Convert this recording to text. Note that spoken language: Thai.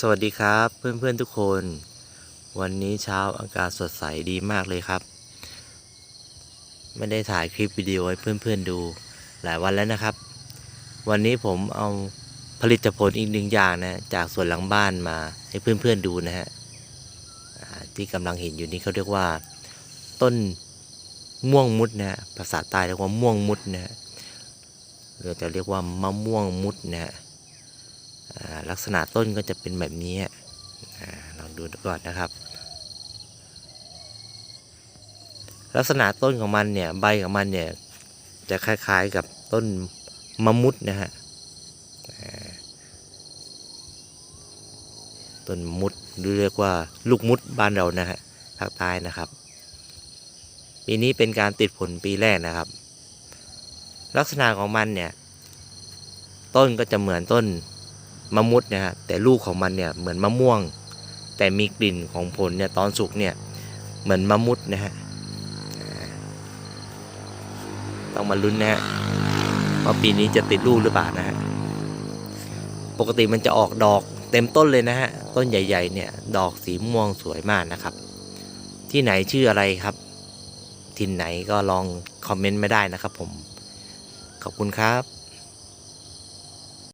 สวัสดีครับเพื่อนๆทุกคน วันนี้เช้าอากาศสดใสดีมากเลยครับ ไม่ได้ถ่ายคลิปวิดีโอให้เพื่อนๆดูหลายวันแล้วนะครับ วันนี้ผมเอาผลิตผลอีกหนึ่งอย่างนะจากสวนหลังบ้านมาให้เพื่อนๆดูนะฮะที่กำลังเห็นอยู่นี้เขาเรียกว่า ต้นม่วงมุดนะภาษาใต้เรียกว่าม่วงมุดนะฮะหรือจะเรียกว่ามะม่วงมุดนะฮะ ลักษณะต้นก็จะเป็นแบบนี้อ่าลองดูก่อนนะครับ ลักษณะต้นของมันเนี่ยใบของมันเนี่ยจะคล้ายๆกับต้นมะมุดนะฮะต้นมุดหรือเรียกว่าลูกมุดบ้านเรานะฮะภาคใต้นะครับ ปีนี้เป็นการติดผลปีแรกนะครับ ลักษณะของมันเนี่ย ต้นก็จะเหมือนต้น มะมุดนะฮะแต่ลูกของมันเนี่ยเหมือนมะม่วง แต่มีกลิ่นของผลเนี่ยตอนสุกเนี่ยเหมือนมะมุดนะฮะต้องมาลุ้นนะฮะว่าปีนี้จะติดลูกหรือเปล่านะฮะปกติมันจะออกดอกเต็มต้นเลยนะฮะต้นใหญ่ ๆ เนี่ยดอกสีม่วงสวยมากนะครับ ที่ไหนชื่ออะไรครับทินไหนก็ลองคอมเมนต์ไม่ได้นะครับผมขอบคุณครับ